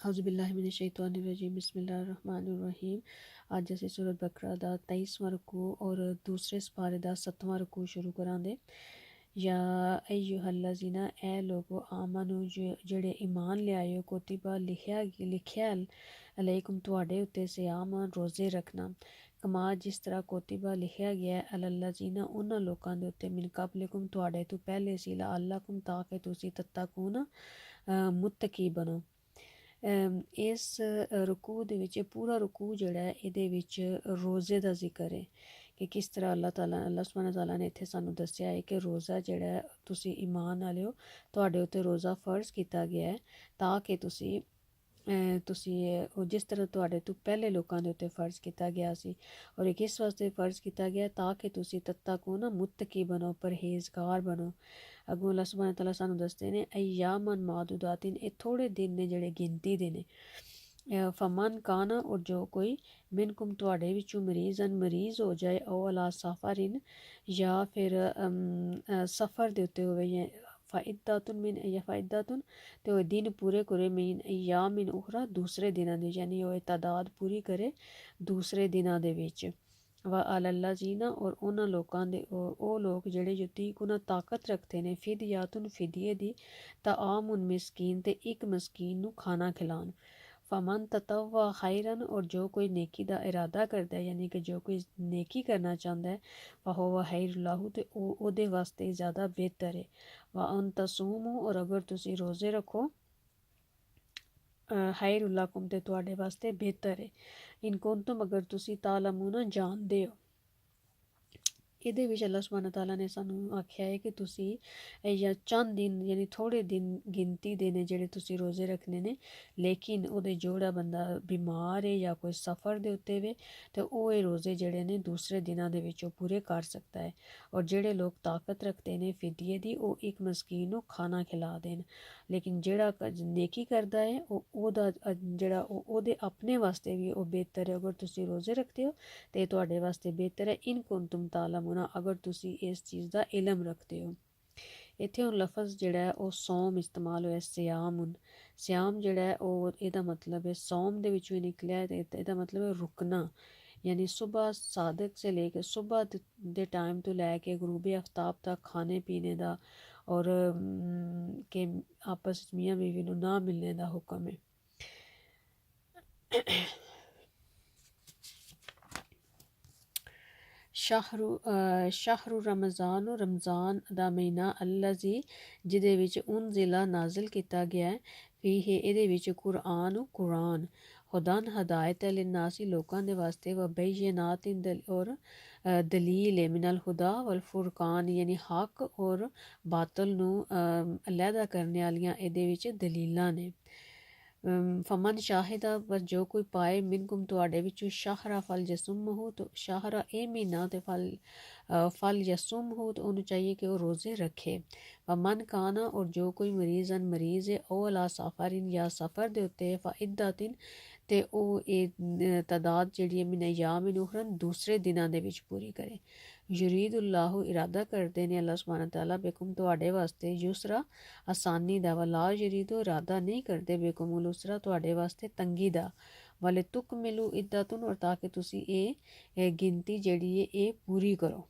How's ਬਿਲਲਾਹਿ ਮਿਨਸ਼ ਸ਼ੈਤਾਨਿਰ ਰਜੀਮ ਬਿਸਮਿਲ੍ਲਾਹਿਰ ਰਹਿਮਾਨਿਰ ਰਹੀਮ ਅੱਜ ਅਸੀਂ ਸੂਰਤ ਬਕਰਾ ਦਾ 23ਵਾਂ ਰਕੂ ਔਰ ਦੂਸਰੇ ਸਪਾਰੇ ਦਾ 7ਵਾਂ ਰਕੂ ਸ਼ੁਰੂ ਕਰਾਂਗੇ ਯਾ ਅਯੁਹੱਲਜ਼ੀਨਾ ਐ ਲੋਗੋ ਆਮਨੂ ਜਿਹੜੇ ਈਮਾਨ ਲਿਆਇਓ ਕੋਤੀਬਾ ਲਿਖਿਆ ਲਿਖਿਆ ਅਲੈਕੁਮ ਤੁਹਾਡੇ ਉੱਤੇ ਸਿਆਮ ਰੋਜ਼ੇ ਰੱਖਣਾ ਕਮਾ ਜਿਸ ਤਰ੍ਹਾਂ ਕੋਤੀਬਾ ਲਿਖਿਆ ਗਿਆ ਅਲੱਲਾ ਅਲੱਲਜ਼ੀਨਾ ਉਹਨਾਂ ਲੋਕਾਂ ਦੇ ਉੱਤੇ ਮਿਨ ਕਬਲਕੁਮ ਤੁਹਾਡੇ ਤੋਂ ਪਹਿਲੇ ਸੀ ਲਾ ਅੱਲਾਕੁਮ ਤਾਂ ਕਿ ਤੁਸੀਂ ਤੱਤਕੂਨ ਮੁਤਕੀ ਬਣੋ ਇਸ ਰਕੂ ਦੇ ਵਿੱਚ ਇਹ ਪੂਰਾ ਰਕੂ ਜਿਹੜਾ ਹੈ, ਇਹਦੇ ਵਿੱਚ ਰੋਜ਼ੇ ਦਾ ਜ਼ਿਕਰ ਹੈ ਕਿ ਕਿਸ ਤਰ੍ਹਾਂ ਅੱਲਾਹ ਤਾਲਾ, ਅੱਲਾਹ ਸੁਬਹਾਨ ਤਾਲਾ ਨੇ ਇੱਥੇ ਸਾਨੂੰ ਦੱਸਿਆ ਹੈ ਕਿ ਰੋਜ਼ਾ ਜਿਹੜਾ ਤੁਸੀਂ ਈਮਾਨ ਵਾਲਿਓ ਤੁਹਾਡੇ ਉੱਤੇ ਰੋਜ਼ਾ ਫਰਜ਼ ਕੀਤਾ ਗਿਆ ਹੈ ਤਾਂ ਕਿ ਤੁਸੀਂ ਤੁਸੀਂ ਉਹ ਜਿਸ ਤਰ੍ਹਾਂ ਤੁਹਾਡੇ ਤੋਂ ਪਹਿਲੇ ਲੋਕਾਂ ਦੇ ਉੱਤੇ ਫਰਜ਼ ਕੀਤਾ ਗਿਆ ਸੀ ਔਰ ਇਹ ਕਿਸ ਵਾਸਤੇ ਫਰਜ਼ ਕੀਤਾ ਗਿਆ ਤਾਂ ਕਿ ਤੁਸੀਂ ਤੱਤਾ ਕੋ ਨਾ ਮੁਤਕੀ ਬਣੋ, ਪਰਹੇਜ਼ਗਾਰ ਬਣੋ। ਅੱਗੋਂ ਅੱਲਾਹ ਸੁਬਹਾਨ ਤਾਲਾ ਸਾਨੂੰ ਦੱਸਦੇ ਨੇ ਅਯਾਮਨ ਮਾਦੂਦਾਤਿਨ, ਇਹ ਥੋੜੇ ਦਿਨ ਨੇ ਜਿਹੜੇ ਗਿਣਤੀ ਦੇ ਨੇ। ਫਮਨ ਕਾਨਾ ਔਰ ਜੋ ਕੋਈ ਮਿਨਕੁਮ ਤੁਹਾਡੇ ਵਿੱਚੋਂ ਮਰੀਜ਼ਨ ਮਰੀਜ਼ ਹੋ ਜਾਏ, ਉਹ ਅਲਾ ਸਫਰਿਨ ਜਾਂ ਫਿਰ ਸਫਰ ਦੇ ਉੱਤੇ ਹੋਵੇ ਫਾਇਦਾਤੁਨ ਮਿਨ, ਜਾਂ ਫਾਇਦਾਤੁਨ ਤੇ ਉਹ ਦਿਨ ਪੂਰੇ ਕਰੇ ਮਿਨ ਯਾਮਿਨ ਉਖਰਾ ਦੂਸਰੇ ਦਿਨਾਂ ਦੇ, ਯਾਨੀ ਉਹ ਤਾਦਾਦ ਪੂਰੀ ਕਰੇ ਦੂਸਰੇ ਦਿਨਾਂ ਦੇ ਵਿੱਚ। ਵਾ ਅਲੱਲਾ ਜੀਨਾ ਔਰ ਉਹਨਾਂ ਲੋਕਾਂ ਦੇ ਉਹ ਲੋਕ ਜਿਹੜੇ ਯਤੀ ਕੁਨਾ ਤਾਕਤ ਰੱਖਦੇ ਨੇ ਫਿਦਿਆਤੁਨ ਫਿਦੀਏ ਦੀ, ਤਾਂ ਆਮੁਨ ਮਿਸਕੀਨ ਤੇ ਇੱਕ ਮਸਕੀਨ ਨੂੰ ਖਾਣਾ ਖਿਲਾਣ ਫਮਨ ਤਤਵਾ ਖੈਰਨ, ਔਰ ਜੋ ਕੋਈ ਨੇਕੀ ਦਾ ਇਰਾਦਾ ਕਰਦਾ ਹੈ, ਯਾਨੀ ਕਿ ਜੋ ਕੋਈ ਨੇਕੀ ਕਰਨਾ ਚਾਹੁੰਦਾ ਹੈ ਫਹੋ ਖੈਰੁல்லாਹੂ ਤੇ ਉਹ ਉਹਦੇ ਵਾਸਤੇ ਜ਼ਿਆਦਾ ਬਿਹਤਰ ਹੈ। ਵਾ ਅਨ ਤਸੂਮੂ ਔਰ ਅਗਰ ਤੁਸੀਂ ਰੋਜ਼ੇ ਰੱਖੋ ਖੈਰੁੱਲਾਕੁਮ ਤੇ ਤੁਹਾਡੇ ਵਾਸਤੇ ਬਿਹਤਰ ਹੈ। ਇਨ ਕੁੰਤਮ, ਅਗਰ ਤੁਸੀਂ ਤਾਲਮੂਨਾ ਜਾਣਦੇ ਹੋ। ਇਹਦੇ ਵਿੱਚ ਅੱਲਾਹ ਸੁਬਹਾਨ ਤਾਲਾ ਨੇ ਸਾਨੂੰ ਆਖਿਆ ਹੈ ਕਿ ਤੁਸੀਂ ਜਾਂ ਚੰਦ ਦਿਨ ਯਾਨੀ ਥੋੜੇ ਦਿਨ ਗਿਣਤੀ ਦੇ ਨੇ ਜਿਹੜੇ ਤੁਸੀਂ ਰੋਜ਼ੇ ਰੱਖਣੇ ਨੇ, ਲੇਕਿਨ ਉਹਦੇ ਜੋੜਾ ਬੰਦਾ ਬਿਮਾਰ ਹੈ ਜਾਂ ਕੋਈ ਸਫ਼ਰ ਦੇ ਉੱਤੇ ਵੇ, ਤੇ ਉਹ ਇਹ ਰੋਜ਼ੇ ਜਿਹੜੇ ਨੇ ਦੂਸਰੇ ਦਿਨਾਂ ਦੇ ਵਿੱਚ ਉਹ ਪੂਰੇ ਕਰ ਸਕਦਾ ਹੈ। ਔਰ ਜਿਹੜੇ ਲੋਕ ਤਾਕਤ ਰੱਖਦੇ ਨੇ ਫਿਦੀਏ ਦੀ, ਉਹ ਇੱਕ ਮਸਕੀਨ ਨੂੰ ਖਾਣਾ ਖਿਲਾ ਦੇਣ। ਲੇਕਿਨ ਜਿਹੜਾ ਨੇਕੀ ਕਰਦਾ ਹੈ, ਉਹ ਉਹਦਾ ਜਿਹੜਾ ਉਹ ਉਹਦੇ ਆਪਣੇ ਵਾਸਤੇ ਵੀ ਉਹ ਬਿਹਤਰ ਹੈ। ਅਗਰ ਤੁਸੀਂ ਰੋਜ਼ੇ ਰੱਖਦੇ ਹੋ, ਤੇ ਤੁਹਾਡੇ ਵਾਸਤੇ ਬਿਹਤਰ ਹੈ। ਇਨ ਕੁੰਤਮ ਤਾਲਮੁਨਾ, ਅਗਰ ਤੁਸੀਂ ਇਸ ਚੀਜ਼ ਦਾ ਇਲਮ ਰੱਖਦੇ ਹੋ। ਇੱਥੇ ਉਹ ਲਫ਼ਜ਼ ਜਿਹੜਾ ਉਹ ਸੌਮ ਇਸਤੇਮਾਲ ਹੋਇਆ, ਸਿਆਮੁਨ। ਸਿਆਮ ਜਿਹੜਾ ਉਹ ਇਹਦਾ ਮਤਲਬ ਹੈ, ਸੌਮ ਦੇ ਵਿੱਚੋਂ ਹੀ ਨਿਕਲਿਆ ਤੇ ਇਹਦਾ ਮਤਲਬ ਹੈ ਰੁਕਣਾ। ਯਾਨੀ ਸਵੇਰ ਸਾਦਕ ਸੇ ਲੈ ਕੇ ਸਵੇਰ ਦੇ ਟਾਈਮ ਤੋਂ ਲੈ ਕੇ, ਗਰੂਬ ਆਫਤਾਬ ਤੱਕ ਖਾਣੇ ਪੀਣੇ ਦਾ ਔਰ ਕਿ ਆਪਸ ਵਿੱਚ ਮੀਆਂ ਬੀਵੀ ਨੂੰ ਨਾ ਮਿਲਣ ਦਾ ਹੁਕਮ ਹੈ। ਸ਼ਹਰੂ ਸ਼ਹਰੂ ਰਮਜ਼ਾਨ ਰਮਜ਼ਾਨ ਦਾ ਮਹੀਨਾ ਅੱਲਾਜ਼ੀ, ਜਿਹਦੇ ਵਿੱਚ ਉਨ ਜ਼ਿਲਾ ਨਾਜ਼ਿਲ ਕੀਤਾ ਗਿਆ ਵੀ ਹੈ ਇਹਦੇ ਵਿੱਚ ਕੁਰਾਨ ਕੁਰਾਨ। ਹੁਦਨ ਹਦਾਇਤ ਲਿਨਾਸੀ ਲੋਕਾਂ ਦੇ ਵਾਸਤੇ ਵ ਬੈਯਨਾਤ ਦਲ, ਔਰ ਦਲੀਲ ਮਿਨਲ ਹੁਦਾ ਵਲ ਫੁਰਕਾਨ, ਯਾਨੀ ਹਕ ਔਰ ਬਾਤਲ ਨੂੰ ਅਲੱਗਾ ਕਰਨ ਵਾਲੀਆਂ ਇਹਦੇ ਵਿੱਚ ਦਲੀਲਾਂ ਨੇ। ਫਮਨ ਸ਼ਾਹਿਦਾ, ਪਰ ਜੋ ਕੋਈ ਪਾਏ, ਮਿਨਕੁਮ ਤੁਹਾਡੇ ਵਿੱਚੋਂ ਸ਼ਾਹਰਾ ਫਲ ਜਸਮਹੁ ਤੋ ਸ਼ਾਹਰਾ ਇਹ ਮਹੀਨਾ ਤੇ ਫਲ ਫਲ ਯਸਮਹੁ ਤੋ ਉਹਨੂੰ ਚਾਹੀਏ ਕਿ ਉਹ ਰੋਜ਼ੇ ਰੱਖੇ। ਫਮਨ ਕਾਨਾ, ਔਰ ਜੋ ਕੋਈ ਮਰੀਜ਼ਨ ਮਰੀਜ਼ ਹੈ, ਉਹ ਅਲਾ ਸਫਰਿਨ, ਜਾਂ ਸਫਰ ਦੇ ਉੱਤੇ ਫਇਦਾਤਿਨ ਤੇ ਉਹ ਇਹ ਤਾਦਾਦ ਜਿਹੜੀ ਹੈ ਮਿਨ ਅਯਾਮ ਨੁਖਰਨ ਦੂਸਰੇ ਦਿਨਾਂ ਦੇ ਵਿੱਚ ਪੂਰੀ ਕਰੇ। ਯਰੀਦ ਅੱਲਾਹ ਇਰਾਦਾ ਕਰਦੇ ਨੇ ਅੱਲਾਹ ਸੁਬਹਾਨ ਤਾਲਾ ਬੇਕੁਮ ਤੁਹਾਡੇ ਵਾਸਤੇ ਯੁਸਰਾ ਆਸਾਨੀ ਦਾ ਵਲਾ ਯਰੀਦ ਇਰਾਦਾ ਨਹੀਂ ਕਰਦੇ ਬੇਕੁਮ, ਉਸਰਾ ਤੁਹਾਡੇ ਵਾਸਤੇ ਤੰਗੀ ਦਾ। ਵਲੇ ਤੁਕ ਮਿਲੂ ਇਦਾਤੁਨ, ਔਰ ਤਾਂ ਕਿ ਤੁਸੀਂ ਇਹ ਗਿਣਤੀ ਜਿਹੜੀ ਹੈ, ਇਹ ਪੂਰੀ ਕਰੋ।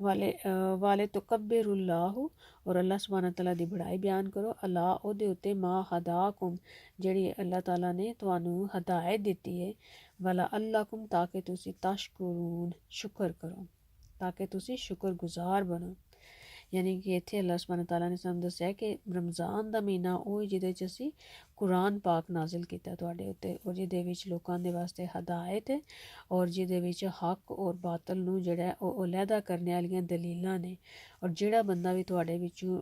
والے والے تو کبر اللہ اور اللہ سبحانہ تعالیٰ دی بڑائی بیان کرو۔ اللہ دے اتے ما ہدا کم اللہ تعالیٰ نے توانو ہدایت دیتی ہے۔ والا اللہ کم تاکہ تسی تشکرون، شکر کرو، تاکہ تسی شکر گزار بنو۔ یعنی کہ اتنے اللہ سبحانہ تعالیٰ نے سانوں دسیا کہ رمضان دا مہینہ وہ جہد اسی ਕੁਰਾਨ ਪਾਕ ਨਾਜ਼ਿਲ ਕੀਤਾ ਤੁਹਾਡੇ ਉੱਤੇ ਔਰ ਜਿਹਦੇ ਵਿੱਚ ਲੋਕਾਂ ਦੇ ਵਾਸਤੇ ਹਦਾਇਤ ਹੈ ਔਰ ਜਿਹਦੇ ਵਿੱਚ ਹੱਕ ਔਰ ਬਾਤਲ ਨੂੰ ਜਿਹੜਾ ਉਹ ਅਲੱਗਾ ਕਰਨ ਵਾਲੀਆਂ ਦਲੀਲਾਂ ਨੇ ਔਰ ਜਿਹੜਾ ਬੰਦਾ ਵੀ ਤੁਹਾਡੇ ਵਿੱਚੋਂ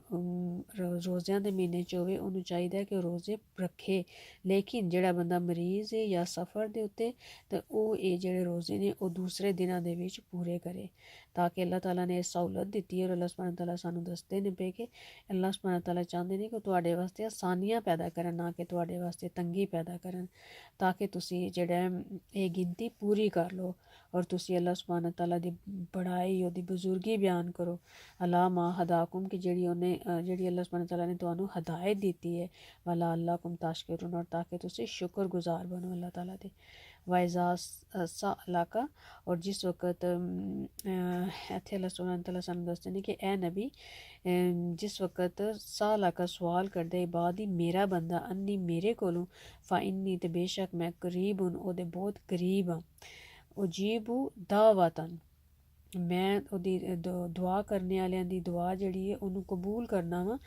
ਰੋਜ਼ਿਆਂ ਦੇ ਮਹੀਨੇ 'ਚ ਹੋਵੇ, ਉਹਨੂੰ ਚਾਹੀਦਾ ਹੈ ਕਿ ਰੋਜ਼ੇ ਰੱਖੇ। ਲੇਕਿਨ ਜਿਹੜਾ ਬੰਦਾ ਮਰੀਜ਼ ਹੈ ਜਾਂ ਸਫ਼ਰ ਦੇ ਉੱਤੇ, ਤਾਂ ਉਹ ਇਹ ਜਿਹੜੇ ਰੋਜ਼ੇ ਨੇ, ਉਹ ਦੂਸਰੇ ਦਿਨਾਂ ਦੇ ਵਿੱਚ ਪੂਰੇ ਕਰੇ। ਤਾਂ ਕਿ ਅੱਲਾਹ ਤਾਲਾ ਨੇ ਇਹ ਸਹੂਲਤ ਦਿੱਤੀ ਹੈ ਔਰ ਅੱਲਾਹ ਸੁਬਹਾਨ ਤਾਲਾ ਸਾਨੂੰ ਦੱਸਦੇ ਨੇ ਪਏ ਕਿ ਅੱਲਾਹ ਸੁਬਹਾਨ ਤਾਲਾ ਚਾਹੁੰਦੇ ਨੇ ਕਿ ਤੁਹਾਡੇ ਵਾਸਤੇ ਆਸਾਨੀਆਂ ਪੈਦਾ ਕਰਨ, ਨਾ ਕਿ ਕਿ ਤੁਹਾਡੇ ਵਾਸਤੇ ਤੰਗੀ ਪੈਦਾ ਕਰਨ ਤਾਂ ਕਿ ਤੁਸੀਂ ਜਿਹੜਾ ਇਹ ਗਿਣਤੀ ਪੂਰੀ ਕਰ ਲਓ ਔਰ ਤੁਸੀਂ ਅੱਲਾਹ ਸੁਬਹਾਨ ਤਾਲਾ ਦੀ ਬੜਾਈ ਉਹਦੀ ਬਜ਼ੁਰਗੀ ਬਿਆਨ ਕਰੋ। ਅਲਾ ਮਾ ਹਦਾਕੁਮ ਕਿ ਜਿਹੜੀ ਉਹਨੇ ਜਿਹੜੀ ਅੱਲਾਹ ਸੁਬਹਾਨ ਤਾਲਾ ਨੇ ਤੁਹਾਨੂੰ ਹਦਾਇਤ ਦਿੱਤੀ ਹੈ। ਵਲਾ ਅੱਲਾਹ ਕੁਮ ਤਾਸ਼ਕਰੂਨ ਔਰ ਤਾਂ ਕਿ ਤੁਸੀਂ ਸ਼ੁਕਰਗੁਜ਼ਾਰ ਬਣੋ ਅੱਲਾਹ ਤਾਲਾ ਦੇ। ਵਾਇਜ਼ਾ ਸਾ ਇਲਾਕਾ ਔਰ ਜਿਸ ਵਕਤ ਇੱਥੇ ਅੱਲਾਹ ਸੁਬਹਾਨ ਤਾਲਾ ਸਾਨੂੰ ਦੱਸਦੇ ਨੇ ਕਿ ਐ ਨਬੀ ਜਿਸ ਵਕਤ ਸਾ ਇਲਾਕਾ ਸਵਾਲ ਕਰਦੇ ਇਬਾਦੀ ਮੇਰਾ ਬੰਦਾ ਅੰਨੀ ਮੇਰੇ ਕੋਲੋਂ ਫਾ ਇੰਨੀ ਤੇ ਬੇਸ਼ੱਕ ਮੈਂ ਕਰੀਬ ਹੂੰ ਉਹਦੇ ਬਹੁਤ ਕਰੀਬ ਹਾਂ ਉਜੀਬੂ ਦਾਵਤਨ ਮੈਂ ਉਹਦੀ ਦੁਆ ਕਰਨੇ ਵਾਲਿਆਂ ਦੀ ਦੁਆ ਜਿਹੜੀ ਹੈ, ਉਹਨੂੰ ਕਬੂਲ ਕਰਨਾ ਵਾ।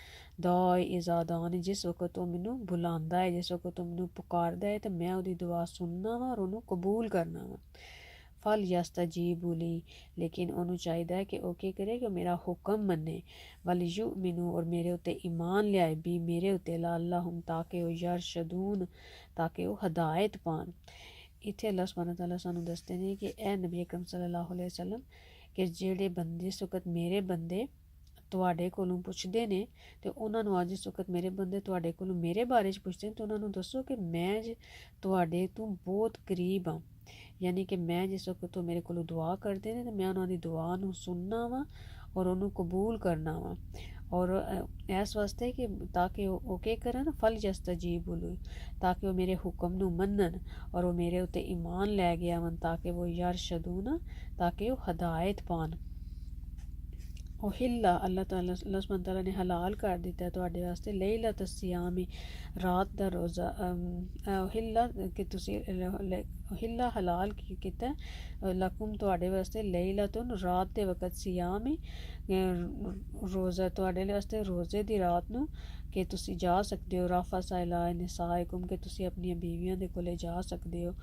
ਦਾ ਇਜ਼ਾਦਾਨ ਜਿਸ ਵਕਤ ਉਹ ਮੈਨੂੰ ਬੁਲਾਉਂਦਾ ਹੈ, ਜਿਸ ਵਕਤ ਉਹ ਮੈਨੂੰ ਪੁਕਾਰਦਾ ਹੈ, ਤੇ ਮੈਂ ਉਹਦੀ ਦੁਆ ਸੁਣਨਾ ਵਾ ਔਰ ਉਹਨੂੰ ਕਬੂਲ ਕਰਨਾ ਵਾ। ਫਲ ਯਸਤਜੀਬੂ ਲੀ, ਲੇਕਿਨ ਉਹਨੂੰ ਚਾਹੀਦਾ ਹੈ ਕਿ ਉਹ ਕੀ ਕਰੇ ਕਿ ਮੇਰਾ ਹੁਕਮ ਮੰਨੇ। ਵਲ ਯੂਮਿਨੂ, ਔਰ ਮੇਰੇ ਉੱਤੇ ਈਮਾਨ ਲਿਆਏ, ਵੀ ਮੇਰੇ ਉੱਤੇ ਲਾ ਅੱਲਾਹੁਮ, ਤਾਂ ਕਿ ਉਹ ਯਰਸ਼ਦੂਨ, ਤਾਂ ਕਿ ਉਹ ਹਦਾਇਤ ਪਾਣ। ਇੱਥੇ ਅੱਲਾਹ ਸੁਬਹਾਨ ਤਾਲਾ ਸਾਨੂੰ ਦੱਸਦੇ ਨੇ ਕਿ ਇਹ ਨਬੀ ਅਕਰਮ ਸੱਲੱਲਾਹੁ ਅਲੈਹਿ ਵਸੱਲਮ ਕਿ ਜਿਹੜੇ ਬੰਦੇ ਵਕਤ ਮੇਰੇ ਬੰਦੇ ਤੁਹਾਡੇ ਕੋਲੋਂ ਪੁੱਛਦੇ ਨੇ ਤੇ ਉਹਨਾਂ ਨੂੰ ਅੱਜ ਇਸ ਵਕਤ ਮੇਰੇ ਬੰਦੇ ਤੁਹਾਡੇ ਕੋਲੋਂ ਮੇਰੇ ਬਾਰੇ 'ਚ ਪੁੱਛਦੇ ਨੇ, ਤਾਂ ਉਹਨਾਂ ਨੂੰ ਦੱਸੋ ਕਿ ਮੈਂ ਤੁਹਾਡੇ ਤੋਂ ਬਹੁਤ ਕਰੀਬ ਹਾਂ। ਯਾਨੀ ਕਿ ਮੈਂ ਜਿਸ ਵਕਤ ਤੋਂ ਮੇਰੇ ਕੋਲੋਂ ਦੁਆ ਕਰਦੇ ਨੇ, ਤੇ ਮੈਂ ਉਹਨਾਂ ਦੀ ਦੁਆ ਨੂੰ ਸੁਣਨਾ ਵਾਂ ਔਰ ਉਹਨੂੰ ਕਬੂਲ ਕਰਨਾ ਵਾ। ਔਰ ਇਸ ਵਾਸਤੇ ਕਿ ਤਾਂ ਕਿ ਉਹ ਕੀ ਕਰਨ ਫਲ ਜਸਤਜੀਬੁਲ ਤਾਂ ਕਿ ਉਹ ਮੇਰੇ ਹੁਕਮ ਨੂੰ ਮੰਨਣ ਔਰ ਉਹ ਮੇਰੇ ਉੱਤੇ ਈਮਾਨ ਲੈ ਗਿਆ ਵਨ ਤਾਂ ਕਿ ਉਹ ਯਰਸ਼ਦੂਨ ਤਾਂ ਕਿ ਉਹ ਹਦਾਇਤ ਪਾਣ ਹਿੱਲਾ ਅੱਲਾਹ ਤਾਲਾ ਅੱਲਾਹ ਸੁਬਹਾਨ ਤਾਲਾ ਨੇ ਹਲਾਲ ਕਰ ਦਿੱਤਾ ਤੁਹਾਡੇ ਵਾਸਤੇ। ਲੇਲਾ ਤਸਿਆਮੀ, ਰਾਤ ਦਾ ਰੋਜ਼ਾ ਹਿੱਲਾ ਕਿ ਤੁਸੀਂ ਹਿੱਲਾ ਹਲਾਲ ਕੀਤਾ ਲਕਮ ਤੁਹਾਡੇ ਵਾਸਤੇ ਲੇਲਾ ਤੋਂ ਰਾਤ ਦੇ ਵਕਤ ਸਿਆਮੀ ਰੋਜ਼ਾ ਤੁਹਾਡੇ ਵਾਸਤੇ ਰੋਜ਼ੇ ਦੀ ਰਾਤ ਨੂੰ ਕਿ ਤੁਸੀਂ ਜਾ ਸਕਦੇ ਹੋ। ਰਾਫਾ ਸਾਇਲਾ ਨਿਸਾਇਕਮ, ਕਿ ਤੁਸੀਂ ਆਪਣੀਆਂ ਬੀਵੀਆਂ ਦੇ ਕੋਲੇ ਜਾ ਸਕਦੇ ਹੋ।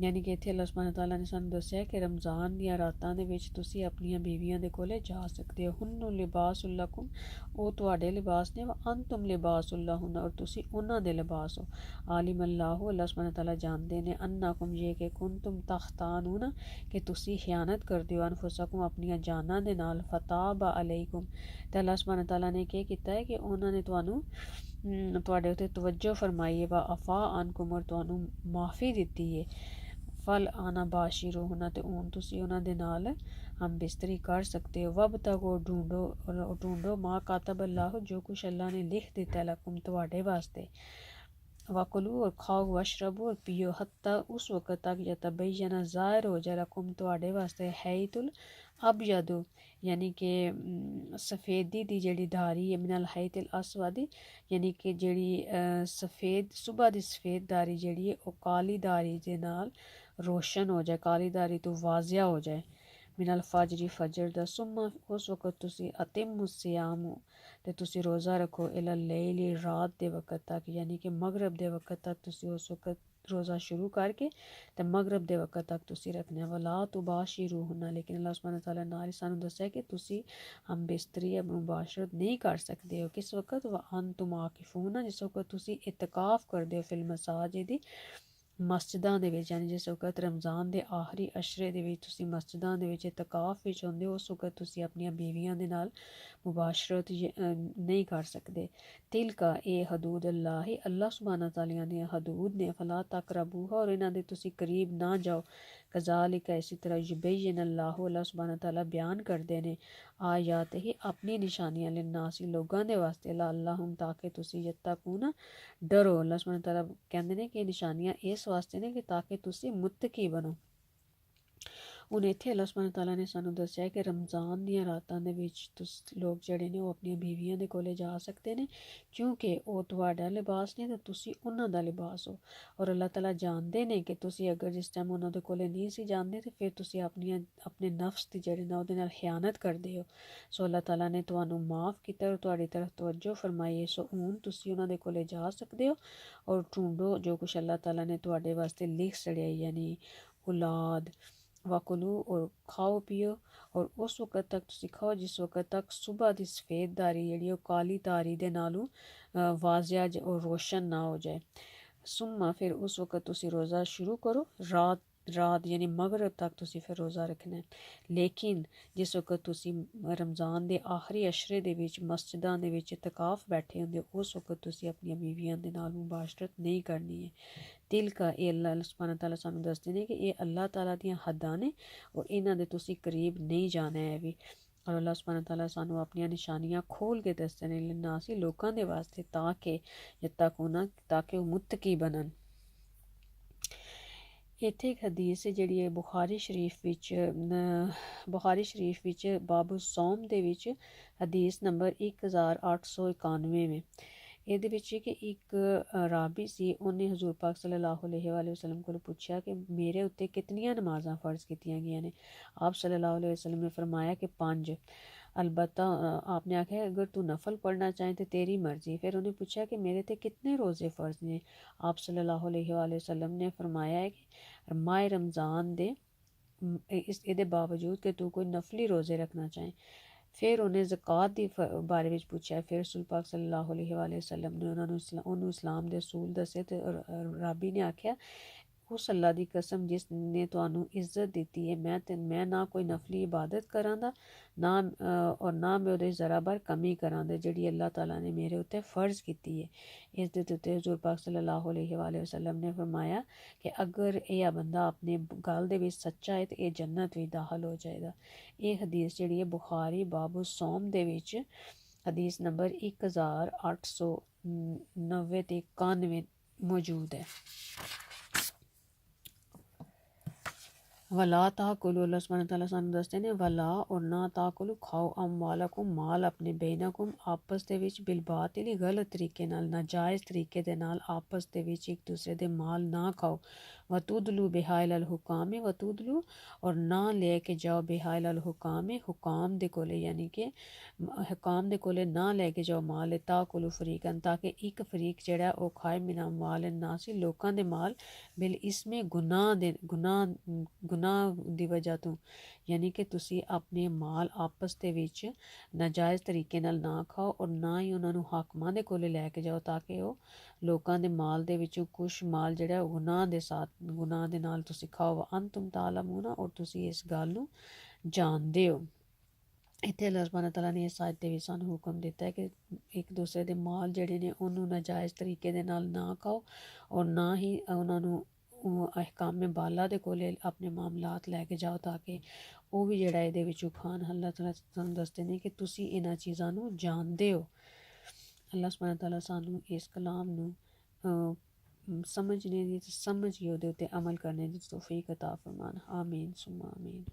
ਯਾਨੀ ਕਿ ਇੱਥੇ ਅੱਲਾਹ ਸੁਬਹਾਨ ਤਾਲਾ ਨੇ ਸਾਨੂੰ ਦੱਸਿਆ ਕਿ ਰਮਜ਼ਾਨ ਦੀਆਂ ਰਾਤਾਂ ਦੇ ਵਿੱਚ ਤੁਸੀਂ ਆਪਣੀਆਂ ਬੀਵੀਆਂ ਦੇ ਕੋਲੇ ਜਾ ਸਕਦੇ ਹੋ। ਹੁਨੁ ਲਿਬਾਸੁਲ ਲਕੁਮ, ਉਹ ਤੁਹਾਡੇ ਲਿਬਾਸ ਨੇ, ਵਾ ਅੰਤਮ ਲਿਬਾਸੁਲ ਲਹੁਨ, ਔਰ ਤੁਸੀਂ ਉਹਨਾਂ ਦੇ ਲਿਬਾਸ ਹੋ। ਆਲਿਮ ਅੱਲਾਹੁ, ਅੱਲਾਹ ਸੁਬਹਾਨ ਤਾਲਾ ਜਾਣਦੇ ਨੇ, ਅੰਨਾਕੁਮ ਜੇ ਕਿ ਕੁੰਤੁਮ ਤਖਤਾਨੂਨ, ਕਿ ਤੁਸੀਂ ਖਿਆਨਤ ਕਰਦੇ ਹੋ ਅਨਫੁਸਕੁਮ, ਆਪਣੀਆਂ ਜਾਨਾਂ ਦੇ ਨਾਲ, ਫਤਾਬ ਅਲੈਕੁਮ। ਤੇ ਅੱਲਾਹ ਸੁਬਹਾਨ ਤਾਲਾ ਨੇ ਕੀ ਕੀਤਾ ਹੈ ਕਿ ਉਹਨਾਂ ਨੇ ਤੁਹਾਨੂੰ ਤੁਹਾਡੇ ਉਤੇ ਤਵੱਜੋ ਫਰਮਾਈ ਹੈ, ਵਾ ਅਫਾ ਅਨਕੁਮ ਔਰ ਤੁਹਾਨੂੰ ਮਾਫੀ ਦਿੱਤੀ ਹੈ। ਫਲ ਆਨਾ ਬਾਸ਼ਿਰੂ ਹੋਣਾ ਤੇ ਹੁਣ ਤੁਸੀਂ ਉਹਨਾਂ ਦੇ ਨਾਲ ਹਮ ਬਿਸਤਰੀ ਕਰ ਸਕਦੇ ਹੋ। ਵਬ ਤੱਕ ਉਹ ਢੂੰਡੋ ਢੂੰਡੋ, ਮਾ ਕਾਤਬ ਅੱਲਾਹ, ਜੋ ਕੁਛ ਅੱਲਾ ਨੇ ਲਿਖ ਦਿੱਤਾ, ਲਕਮ ਤੁਹਾਡੇ ਵਾਸਤੇ। ਵਕਲੂ ਔਰ ਖਾਓ, ਵਸ਼ਰਬੂ ਔਰ ਪੀਓ, ਹੱਤਾ ਉਸ ਵਕਤ ਤੱਕ ਜਦ ਤਬੈਨਾ ਜ਼ਾਹਿਰ ਹੋ ਜਾਏ ਲਕਮ ਤੁਹਾਡੇ ਵਾਸਤੇ ਹੈਇਤੁਲ ਅਬਯਦੂ ਯਾਨੀ ਕਿ ਸਫੇਦੀ ਦੀ ਜਿਹੜੀ ਧਾਰੀ ਹੈ, ਮਿਨਲ ਹੈਇਤਲ ਅਸਵਾਦੀ, ਯਾਨੀ ਕਿ ਜਿਹੜੀ ਸਫੇਦ ਸਵੇਰ ਦੀ ਸਫੇਦ ਧਾਰੀ ਜਿਹੜੀ ਹੈ, ਉਹ ਕਾਲੀ ਧਾਰੀ ਦੇ ਨਾਲ ਰੋਸ਼ਨ ਹੋ ਜਾਏ ਕਾਲੀਦਾਰੀ ਤੋਂ ਵਾਜ਼ਿਆ ਹੋ ਜਾਏ। ਮਿਨਲ ਫਾਜ਼ਰੀ ਫਜਰ ਦਾ ਸੁਮਾ, ਉਸ ਵਕਤ ਤੁਸੀਂ ਅਤਿਮ ਸਿਆਮ ਤੇ ਤੁਸੀਂ ਰੋਜ਼ਾ ਰੱਖੋ ਇਲਾ ਲੇਲੀ, ਰਾਤ ਦੇ ਵਕਤ ਤੱਕ, ਯਾਨੀ ਕਿ ਮਗਰਬ ਦੇ ਵਕਤ ਤੱਕ, ਤੁਸੀਂ ਉਸ ਵਕਤ ਰੋਜ਼ਾ ਸ਼ੁਰੂ ਕਰਕੇ ਤੇ ਮਗਰਬ ਦੇ ਵਕਤ ਤੱਕ ਤੁਸੀਂ ਰੱਖਣਾ ਵਲਾ ਤੁਬਾਸ਼ਿਰੂ ਹੁਨਾ ਲੇਕਿਨ ਅੱਲਾਹ ਸੁਬਹਾਨ ਤਾਲਾ ਨਾਲ ਸਾਨੂੰ ਦੱਸਿਆ ਕਿ ਤੁਸੀਂ ਹਮ ਬਿਸਤਰੀ ਮੁਬਾਸ਼ਰਤ ਨਹੀਂ ਕਰ ਸਕਦੇ ਹੋ ਕਿਸ ਵਕਤ ਵਾ ਅੰਤੁਮ ਆਕਿਫੂਨਾ ਜਿਸ ਵਕਤ ਤੁਸੀਂ ਇਤਕਾਫ ਕਰਦੇ ਹੋ ਫਿਲ ਮਸਾਜਿਦ ਦੀ ਮਸਜਿਦਾਂ ਦੇ ਵਿੱਚ, ਯਾਨੀ ਜਿਸ ਵਕਤ ਰਮਜ਼ਾਨ ਦੇ ਆਖਰੀ ਅਸ਼ਰੇ ਦੇ ਵਿੱਚ ਤੁਸੀਂ ਮਸਜਿਦਾਂ ਦੇ ਵਿੱਚ ਤਕਾਫ ਵਿੱਚ ਹੁੰਦੇ ਹੋ, ਉਸ ਵਕਤ ਤੁਸੀਂ ਆਪਣੀਆਂ ਬੀਵੀਆਂ ਦੇ ਨਾਲ ਮੁਬਾਸ਼ਰਤ ਨਹੀਂ ਕਰ ਸਕਦੇ। ਤਿਲਕਾ, ਇਹ ਹਦੂਦ ਅੱਲਾਹ ਹੀ ਅੱਲਾਹ ਸੁਬਹਾਨਾ ਤਾਲਾ ਦੀਆਂ ਹਦੂਦ ਨੇ, ਫਲਾ ਤਕਰਬੂ ਔਰ ਇਹਨਾਂ ਦੇ ਤੁਸੀਂ ਕਰੀਬ ਨਾ ਜਾਓ। ਕਜ਼ਾਲਿਕ ਇਸੇ ਤਰ੍ਹਾਂ ਯੁਬੈਨ ਅੱਲਾਹ ਅੱਲਾਹ ਸੁਬਹਾਨਾ ਤਾਲਾ ਬਿਆਨ ਕਰਦੇ ਨੇ ਆਯਾਤ ਹੀ ਆਪਣੀ ਨਿਸ਼ਾਨੀਆਂ ਲਿਨਾਸੀ ਲੋਕਾਂ ਦੇ ਵਾਸਤੇ ਲਾ ਅੱਲਾਹੁਮ ਤਾਂ ਕਿ ਤੁਸੀਂ ਯਤਕੂਨ ਡਰੋ ਅੱਲਾਹ ਸੁਬਹਾਨਾ ਤਾਲਾ ਕਹਿੰਦੇ ਨੇ ਕਿ ਨਿਸ਼ਾਨੀਆਂ ਇਸ ਵਾਸਤੇ ਨੇ ਕਿ ਤਾਂ ਕਿ ਤੁਸੀਂ ਮੁਤਕੀ ਬਣੋ ਹੁਣ ਇੱਥੇ ਅੱਲਾਹ ਸੁਬਹਾਨ ਤਾਲਾ ਨੇ ਸਾਨੂੰ ਦੱਸਿਆ ਕਿ ਰਮਜ਼ਾਨ ਦੀਆਂ ਰਾਤਾਂ ਦੇ ਵਿੱਚ ਤੁਸੀਂ, ਲੋਕ ਜਿਹੜੇ ਨੇ ਉਹ ਆਪਣੀਆਂ ਬੀਵੀਆਂ ਦੇ ਕੋਲੇ ਜਾ ਸਕਦੇ ਨੇ, ਕਿਉਂਕਿ ਉਹ ਤੁਹਾਡਾ ਲਿਬਾਸ ਨੇ ਤੇ ਤੁਸੀਂ ਉਹਨਾਂ ਦਾ ਲਿਬਾਸ ਹੋ। ਔਰ ਅੱਲਾਹ ਤਾਲਾ ਜਾਣਦੇ ਨੇ ਕਿ ਤੁਸੀਂ ਅਗਰ ਜਿਸ ਟਾਈਮ ਉਹਨਾਂ ਦੇ ਕੋਲੇ ਨਹੀਂ ਸੀ ਜਾਂਦੇ ਤੇ ਫਿਰ ਤੁਸੀਂ ਆਪਣੀਆਂ, ਆਪਣੇ ਨਫਸ ਦੀ ਜਿਹੜੇ ਨਾ ਉਹਦੇ ਨਾਲ ਖਿਆਨਤ ਕਰਦੇ ਹੋ। ਸੋ ਅੱਲਾਹ ਤਾਲਾ ਨੇ ਤੁਹਾਨੂੰ ਮਾਫ ਕੀਤਾ ਔਰ ਤੁਹਾਡੀ ਤਰਫ ਤਵੱਜੋ ਫਰਮਾਈ ਸੋ ਹੁਣ ਤੁਸੀਂ ਉਹਨਾਂ ਦੇ ਕੋਲੇ ਜਾ ਸਕਦੇ ਹੋ ਔਰ ਢੂੰਡੋ ਜੋ ਕੁਛ ਅੱਲਾਹ ਤਾਲਾ ਨੇ ਤੁਹਾਡੇ ਵਾਸਤੇ ਲਿਖ ਛੜਿਆ ਯਾਨੀ ਔਲਾਦ। ਵਕਲੂ ਔਰ ਖਾਓ ਪੀਓ ਔਰ ਉਸ ਵਕਤ ਤੱਕ ਤੁਸੀਂ ਖਾਓ, ਜਿਸ ਵਕਤ ਤੱਕ ਸਵੇਰ ਦੀ ਸਫੇਦਦਾਰੀ ਜਿਹੜੀ ਉਹ ਕਾਲੀ ਧਾਰੀ ਦੇ ਨਾਲੋਂ ਵਾਜ਼ਿਆ ਔਰ ਰੋਸ਼ਨ ਨਾ ਹੋ ਜਾਏ। ਸੁਮਾ ਫਿਰ ਉਸ ਵਕਤ ਤੁਸੀਂ ਰੋਜ਼ਾ ਸ਼ੁਰੂ ਕਰੋ, ਰਾਤ ਰਾਤ ਯਾਨੀ ਮਗਰਬ ਤੱਕ ਤੁਸੀਂ ਫਿਰ ਰੋਜ਼ਾ ਰੱਖਣਾ ਹੈ। ਲੇਕਿਨ ਜਿਸ ਵਕਤ ਤੁਸੀਂ ਰਮਜ਼ਾਨ ਦੇ ਆਖਰੀ ਅਸ਼ਰੇ ਦੇ ਵਿੱਚ, ਮਸਜਿਦਾਂ ਦੇ ਵਿੱਚ ਇਤਕਾਫ ਬੈਠੇ ਹੁੰਦੇ ਹੋ, ਉਸ ਵਕਤ ਤੁਸੀਂ ਆਪਣੀਆਂ ਬੀਵੀਆਂ ਦੇ ਨਾਲ ਮੁਬਾਸ਼ਰਤ ਨਹੀਂ ਕਰਨੀ ਹੈ। ਦਿਲ ਕਾ ਇਹ ਅੱਲਾਹ ਸੁਬਹਾਨ ਤਾਲਾ ਸਾਨੂੰ ਦੱਸਦੇ ਨੇ ਕਿ ਇਹ ਅੱਲਾਹ ਤਾਲਾ ਦੀਆਂ ਹੱਦਾਂ ਨੇ ਔਰ ਇਹਨਾਂ ਦੇ ਤੁਸੀਂ ਕਰੀਬ ਨਹੀਂ ਜਾਣਾ ਹੈ ਵੀ। ਔਰ ਅੱਲਾਹ ਸੁਬਹਾਨ ਤਾਲਾ ਸਾਨੂੰ ਆਪਣੀਆਂ ਨਿਸ਼ਾਨੀਆਂ ਖੋਲ ਕੇ ਦੱਸਦੇ ਨੇ ਲਿਨਾ ਸੀ ਲੋਕਾਂ ਦੇ ਵਾਸਤੇ ਤਾਂ ਕਿ ਯਤਕੂਨਾ ਤਾਂ ਕਿ ਉਹ ਮੁਤਕੀ ਬਣਨ। ਇੱਥੇ ਇੱਕ ਹਦੀਸ ਹੈ ਜਿਹੜੀ ਹੈ ਬੁਖਾਰੀ ਸ਼ਰੀਫ ਵਿੱਚ ਬੁਖਾਰੀ ਸ਼ਰੀਫ ਵਿੱਚ ਬਾਬੂ ਸੌਮ ਦੇ ਵਿੱਚ ਹਦੀਸ ਨੰਬਰ 1891 ਵਿੱਚ। ਇਹਦੇ ਵਿੱਚ ਕਿ ਇੱਕ ਰਾਬੀ ਸੀ, ਉਹਨੇ ਹਜ਼ੂਰ ਪਾਕ ਸੱਲੱਲਾਹੁ ਅਲੈਹਿ ਵਸੱਲਮ ਕੋਲ ਪੁੱਛਿਆ ਕਿ ਮੇਰੇ ਉੱਤੇ ਕਿਤਨੀਆਂ ਨਮਾਜ਼ਾਂ ਫਰਜ਼ ਕੀਤੀਆਂ ਗਈਆਂ ਨੇ? ਆਪ ਸੱਲੱਲਾਹੁ ਅਲੈਹਿ ਵਸੱਲਮ ਨੇ ਫਰਮਾਇਆ ਕਿ ਪੰਜ। ਅਲਬਤਾ ਆਪਨੇ ਆਖਿਆ, ਅਗਰ ਤੂੰ ਨਫਲ ਪੜਨਾ ਚਾਹੇ ਤੇ ਤੇਰੀ ਮਰਜ਼ੀ। ਫਿਰ ਉਹਨੇ ਪੁੱਛਿਆ ਕਿ ਮੇਰੇ ਤੇ ਕਿੰਨੇ ਰੋਜ਼ੇ ਫਰਜ਼ ਨੇ? ਆਪ ਸੱਲੱਲਾਹੁ ਅਲੈਹਿ ਵਸੱਲਮ ਨੇ ਫਰਮਾਇਆ ਹੈ ਕਿ ਮਾਹ ਰਮਜ਼ਾਨ ਦੇ ਇਸ, ਇਹਦੇ ਬਾਵਜੂਦ ਕਿ ਤੂੰ ਕੋਈ ਨਫਲੀ ਰੋਜ਼ੇ ਰੱਖਣਾ ਚਾਹੇ। ਫਿਰ ਉਹਨੇ ਜ਼ਕਾਤ ਦੀ ਬਾਰੇ ਵਿੱਚ ਪੁੱਛਿਆ, ਫਿਰ ਰਸੂਲ ਪਾਕ ਸੱਲੱਲਾਹੁ ਅਲੈਹਿ ਵਸੱਲਮ ਨੇ ਉਹਨਾਂ ਨੂੰ ਉਹਨੂੰ ਇਸਲਾਮ ਦੇ ਅਸੂਲ ਦੱਸੇ ਤੇ ਰਾਬੀ ਨੇ ਆਖਿਆ ਉਸ ਅੱਲਾ ਦੀ ਕਸਮ ਜਿਸ ਨੇ ਤੁਹਾਨੂੰ ਇੱਜ਼ਤ ਦਿੱਤੀ ਹੈ, ਮੈਂ ਤੇ ਮੈਂ ਨਾ ਕੋਈ ਨਫਲੀ ਇਬਾਦਤ ਕਰਾਂ ਨਾ ਔਰ ਨਾ ਮੈਂ ਉਹਦੇ ਜ਼ਰਾ ਬਰ ਕਮੀ ਕਰਾਂ ਜਿਹੜੀ ਅੱਲਾਹ ਤਾਲਾ ਨੇ ਮੇਰੇ ਉੱਤੇ ਫਰਜ਼ ਕੀਤੀ ਹੈ। ਇਸ ਦੇ ਉੱਤੇ ਹਜ਼ੂਰ ਪਾਕ ਸੱਲੱਲਾਹੁ ਅਲੈਹਿ ਵਸੱਲਮ ਨੇ ਫਰਮਾਇਆ ਕਿ ਅਗਰ ਇਹ ਬੰਦਾ ਆਪਣੇ ਗੱਲ ਦੇ ਵਿੱਚ ਸੱਚਾ ਹੈ ਤੇ ਇਹ ਜੰਨਤ ਵੀ ਦਾਖਲ ਹੋ ਜਾਏਗਾ। ਇਹ ਹਦੀਸ ਜਿਹੜੀ ਹੈ ਬੁਖਾਰੀ ਬਾਬੂ ਸੌਮ ਦੇ ਵਿੱਚ, ਹਦੀਸ ਨੰਬਰ 1890 ਤੇ 91 ਮੌਜੂਦ ਹੈ। ਵਲਾ ਤਾਕੁਲੂ ਅੱਲਾਹ ਸੁਬਹਾਨਹੁ ਤਾਲਾ ਸਾਨੂੰ ਦੱਸਦੇ ਨੇ, ਵਲਾ ਔਰ ਨਾ ਤਾਕੁਲੂ ਖਾਓ ਅਮਵਾਲਕੁਮ ਮਾਲ ਆਪਣੇ ਬੈਨਕੁਮ ਆਪਸ ਦੇ ਵਿੱਚ ਬਿਲ ਬਾਤਿਲ ਗਲਤ ਤਰੀਕੇ ਨਾਲ, ਨਾਜਾਇਜ਼ ਤਰੀਕੇ ਦੇ ਨਾਲ ਆਪਸ ਦੇ ਵਿੱਚ ਇੱਕ ਦੂਸਰੇ ਦੇ ਮਾਲ ਨਾ ਖਾਓ। ਵਤੂਦਲੂ ਬਿਹਾਇਲ ਅਲ ਹੁਕਾਮ ਵਤੂਦਲੂ ਔਰ ਨਾ ਲੈ ਕੇ ਜਾਓ ਬਿਹਾਇਲ ਅਲ ਹੁਕਾਮ ਹੁਕਾਮ ਦੇ ਕੋਲੇ ਯਾਨੀ ਕਿ ਹੁਕਾਮ ਦੇ ਕੋਲੇ ਨਾ ਲੈ ਕੇ ਜਾਓ ਮਾਲ ਤਾਕੁਲੂ ਫਰੀਕਨ, ਤਾਂ ਕਿ ਇੱਕ ਫਰੀਕ ਜਿਹੜਾ ਉਹ ਖਾਏ ਮਿਨਾ ਮਾਲ ਨਾਸੀ ਲੋਕਾਂ ਦੇ ਮਾਲ ਬਿਲ ਇਸਮੇ ਗੁਨਾਹ ਦੇ, ਗੁਨਾਹ ਗੁਨਾਹ ਦੀ ਵਜ੍ਹਾ ਤੋਂ। ਯਾਨੀ ਕਿ ਤੁਸੀਂ ਆਪਣੇ ਮਾਲ ਆਪਸ ਦੇ ਵਿੱਚ ਨਾਜਾਇਜ਼ ਤਰੀਕੇ ਨਾਲ ਨਾ ਖਾਓ ਔਰ ਨਾ ਹੀ ਉਹਨਾਂ ਨੂੰ ਹਾਕਮਾਂ ਦੇ ਕੋਲੇ ਲੈ ਕੇ ਜਾਓ, ਤਾਂ ਕਿ ਉਹ ਲੋਕਾਂ ਦੇ ਮਾਲ ਦੇ ਵਿੱਚੋਂ ਕੁਝ ਮਾਲ ਜਿਹੜਾ ਗੁਨਾਹ ਦੇ ਸਾਥ, ਗੁਨਾਹ ਦੇ ਨਾਲ ਤੁਸੀਂ ਖਾਓ ਅੰਤੁਮ ਤਾਲਮੂਨਾ ਔਰ ਤੁਸੀਂ ਇਸ ਗੱਲ ਨੂੰ ਜਾਣਦੇ ਹੋ। ਇੱਥੇ ਅੱਲਾਹ ਸੁਬਹਾਨ ਤਾਲਾ ਨੇ ਇਸ ਆਇਤ ਦੇ ਵਿੱਚ ਸਾਨੂੰ ਹੁਕਮ ਦਿੱਤਾ ਹੈ ਕਿ ਇੱਕ ਦੂਸਰੇ ਦੇ ਮਾਲ ਜਿਹੜੇ ਨੇ ਉਹਨੂੰ ਨਾਜਾਇਜ਼ ਤਰੀਕੇ ਦੇ ਨਾਲ ਨਾ ਖਾਓ, ਔਰ ਨਾ ਹੀ ਉਹਨਾਂ ਨੂੰ ਅਹਿਕਾਮ ਬਾਲਾ ਦੇ ਕੋਲੇ ਆਪਣੇ ਮਾਮਲਾਤ ਲੈ ਕੇ ਜਾਓ ਤਾਂ ਕਿ ਉਹ ਵੀ ਜਿਹੜਾ ਇਹਦੇ ਵਿੱਚੋਂ ਖਾਨ ਅੱਲਾਹ ਤਾਲਾ ਸਾਨੂੰ ਦੱਸਦੇ ਨੇ ਕਿ ਤੁਸੀਂ ਇਹਨਾਂ ਚੀਜ਼ਾਂ ਨੂੰ ਜਾਣਦੇ ਹੋ। ਅੱਲਾਹ ਸੁਬਹਾਨ ਤਾਲਾ ਸਾਨੂੰ ਇਸ ਕਲਾਮ ਨੂੰ ਸਮਝਣੇ ਦੀ ਸਮਝ ਉਹਦੇ ਉੱਤੇ ਅਮਲ ਕਰਨੇ ਦੀ ਤੋਫੀਕ عطا ਫਰਮਾਨ ਆਮੀਨ ਸੁਮਾ ਆਮੀਨ